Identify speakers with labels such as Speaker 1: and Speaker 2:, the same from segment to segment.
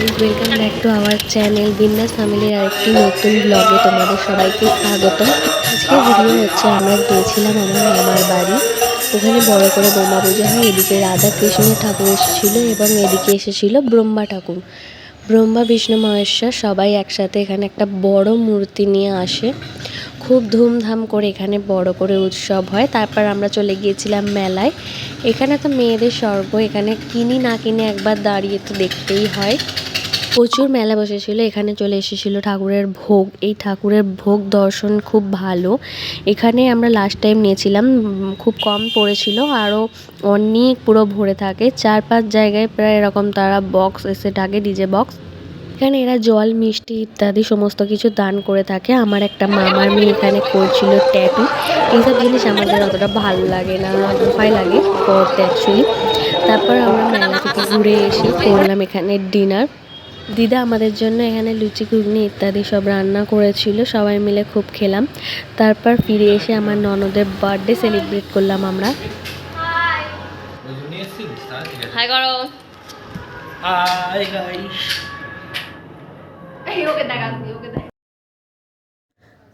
Speaker 1: Guys welcome back to our channel বিন্দাস ফ্যামিলির আরেকটি নতুন ব্লগে তোমাদের সবাইকে স্বাগত। আজকে ভিডিও হচ্ছে আমরা গিয়েছিলাম আমার মামার বাড়ি। ওখানে বড় করে বোমা পুজো হয়, এদিকে রাধা কৃষ্ণ ঠাকুর এসেছিল এবং এদিকে এসেছিল ব্রহ্মা ঠাকুর। ব্রহ্মা, বিষ্ণু, মহেশ্বর সবাই একসাথে এখানে একটা বড় মূর্তি নিয়ে আসে। খুব ধুমধাম করে এখানে বড় করে উৎসব হয়। তারপর আমরা চলে গিয়েছিলাম মেলায়। এখানে তো মেয়েদের স্বর্গ, এখানে কিনি না কিনে একবার দাঁড়িয়ে তো দেখতেই হয়। প্রচুর মেলা বসেছিল, এখানে চলে এসেছিল ঠাকুরের ভোগ। এই ঠাকুরের ভোগ দর্শন খুব ভালো। এখানে আমরা লাস্ট টাইম নিয়েছিলাম খুব কম পড়েছিল আরও অনেক পুরো ভরে থাকে। চার পাঁচ জায়গায় প্রায় এরকম তারা বক্স এসে থাকে ডিজে বক্স এখানে এরা জল, মিষ্টি ইত্যাদি সমস্ত কিছু দান করে থাকে। আমার একটা মামার মেয়ে এখানে করছিল ট্যাটু এইসব জিনিস আমাদের অতটা ভালো লাগে না ভয় লাগে করতে অ্যাকচুয়ালি তারপর আমরা মেলা থেকে ঘুরে এসে করলাম এখানে ডিনার দিদা আমাদের জন্য এখানে লুচি ঘুগনি ইত্যাদি সব রান্না করেছিল সবাই মিলে খুব খেলাম। তারপর ফিরে এসে আমার ননদের বার্থডে সেলিব্রেট করলাম আমরা। হাই করো
Speaker 2: হাই গাইস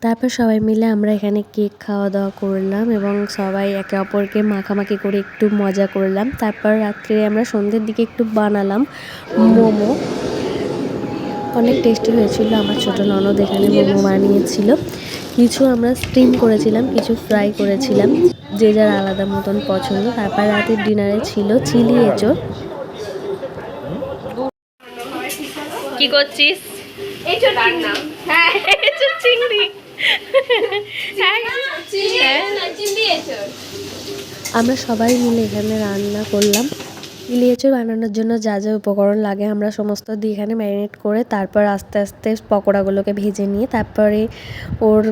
Speaker 1: তারপর সবাই মিলে আমরা এখানে কেক খাওয়া দাওয়া করলাম এবং সবাই একে অপরকে মাখামাখি করে একটু মজা করলাম। তারপর রাত্রে আমরা সন্ধ্যের দিকে একটু বানালাম মোমো। অনেক টেস্টি হয়েছিল। আমার ছোট ননদ এখানে মোমো বানিয়েছিল। কিছু আমরা স্টিম করেছিলাম কিছু ফ্রাই করেছিলাম যে যার আলাদা মতন পছন্দ। তারপর রাতের ডিনারে ছিল চিলি এঁচড় কি করছিস?
Speaker 3: হ্যাঁ
Speaker 1: চিংড়ি।
Speaker 3: চিংড়ি
Speaker 1: আমরা সবাই মিলে এখানে রান্না করলাম। এঁচড় বানানোর জন্য যা যা উপকরণ লাগে আমরা সমস্ত দিয়ে এখানে ম্যারিনেট করে তারপর আস্তে আস্তে পকোড়াগুলোকে ভেজে নিয়ে তারপরে ওর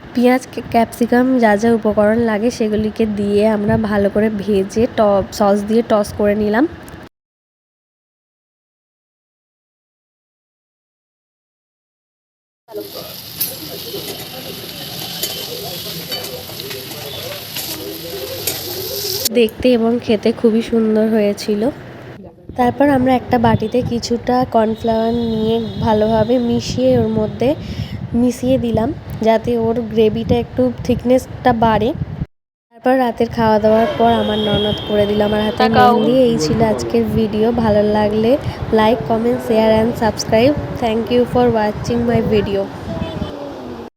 Speaker 1: পেঁয়াজ, ক্যাপসিকাম যা যা উপকরণ লাগে সেগুলিকে দিয়ে আমরা ভালো করে ভেজে টপ, সস দিয়ে টস করে নিলাম। দেখতে এবং খেতে খুবই সুন্দর হয়েছিল। তারপর আমরা একটা বাটিতে কিছুটা কর্নফ্লাওয়ার নিয়ে ভালোভাবে মিশিয়ে ওর মধ্যে মিশিয়ে দিলাম যাতে ওর গ্রেভিটা একটু থিকনেসটা বাড়ে। তারপর রাতের খাওয়া দাওয়ার পর আমার ননদ করে দিল আমার হাতে মেহেন্দি এই ছিল আজকের ভিডিও। ভালো লাগলে like comment share and subscribe thank you for watching my video